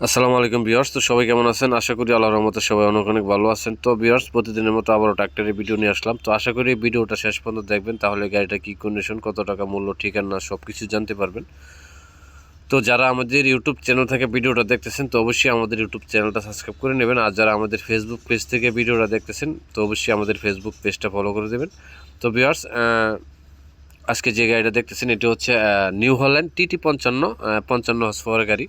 আসসালামু আলাইকুম বিয়ার্স তো সবাই কেমন আছেন? আশা করি আল্লাহর রহমতে সবাই অনেক অনেক ভালো আছেন। তো বিয়ার্স প্রতিদিনের মতো আবারও ট্রাক্টরের ভিডিও নিয়ে আসলাম। তো আশা করি ভিডিওটা শেষ পর্যন্ত দেখবেন, তাহলে গাড়িটা কী কন্ডিশন কত টাকা মূল্য, ঠিকানা সব কিছু জানতে পারবেন। তো যারা আমাদের ইউটিউব চ্যানেল থেকে ভিডিওটা দেখতেছেন, তো অবশ্যই আমাদের ইউটিউব চ্যানেলটা সাবস্ক্রাইব করে নেবেন। আর যারা আমাদের ফেসবুক পেজ থেকে ভিডিওটা দেখতেছেন, তো অবশ্যই আমাদের ফেসবুক পেজটা ফলো করে দেবেন। তো বিয়ার্স আজকে যে গাড়িটা দেখতেছেন, এটি হচ্ছে নিউ হল্যান্ড টিটি পঞ্চান্ন পঞ্চান্ন হর্স পাওয়ার গাড়ি।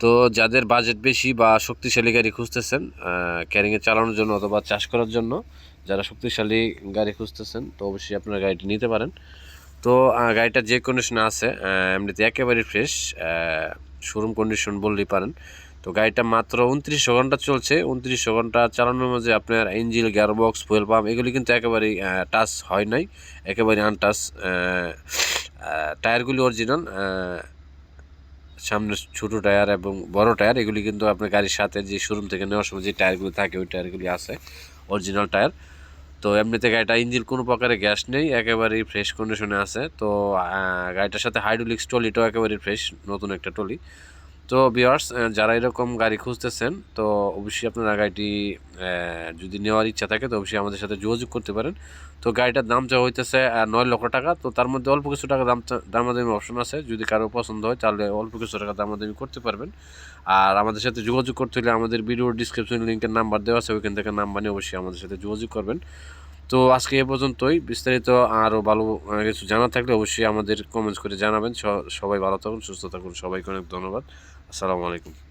তো যাদের বাজেট বেশি বা শক্তিশালী গাড়ি খুঁজতেছেন ক্যারিংয়ে চালানোর জন্য অথবা চাষ করার জন্য যারা শক্তিশালী গাড়ি খুঁজতেছেন, তো অবশ্যই আপনারা গাড়িটি নিতে পারেন। তো গাড়িটা যে কন্ডিশনে আছে এমনিতে একেবারেই ফ্রেশ শোরুম কন্ডিশন বললেই পারেন। তো গাড়িটা মাত্র উনত্রিশশো ঘণ্টা চলছে। উনত্রিশশো ঘণ্টা চালানোর মাঝে আপনার ইঞ্জিল গিয়ারবক্স ফুয়েল পাম্প এগুলি কিন্তু একেবারেই টাচ হয় নাই। একেবারে আনটাচ টায়ারগুলি অরিজিনাল সামনে ছোট টায়ার এবং বড় টায়ার, এগুলি কিন্তু আপনার গাড়ির সাথে যে শোরুম থেকে নেওয়ার সময় যে টায়ারগুলি থাকে, ওই টায়ারগুলি আছে অরিজিনাল টায়ার। তো এমনিতে গাড়িটা ইঞ্জিন কোনো প্রকারের গ্যাস নেই, একেবারেই ফ্রেশ কন্ডিশনে আছে। তো গাড়িটার সাথে হাইড্রোলিক্স ট্রলিটাও একেবারেই ফ্রেশ নতুন একটা ট্রলি। তো বিয়ার্স যারা এরকম গাড়ি খুঁজতেছেন, তো অবশ্যই আপনারা গাড়িটি যদি নেওয়ার ইচ্ছা থাকে, তো অবশ্যই আমাদের সাথে যোগাযোগ করতে পারেন। তো গাড়িটার দাম যা হইতেছে নয় লক্ষ টাকা, তো তার মধ্যে অল্প কিছু টাকা দাম দামাদামি অপশন আছে। যদি কারও পছন্দ হয়, তাহলে অল্প কিছু টাকা দামাদামি করতে পারবেন। আর আমাদের সাথে যোগাযোগ করতে হলে আমাদের ভিডিওর ডিসক্রিপশন লিঙ্কের নাম্বার দেওয়া আছে, ওইখান থেকে নাম্বার নিয়ে অবশ্যই আমাদের সাথে যোগাযোগ করবেন। তো আজকে এ পর্যন্তই। বিস্তারিত আরও ভালো কিছু জানা থাকলে অবশ্যই আমাদের কমেন্টস করে জানাবেন। সবাই ভালো থাকুন, সুস্থ থাকুন। সবাইকে অনেক ধন্যবাদ। আসসালামু আলাইকুম।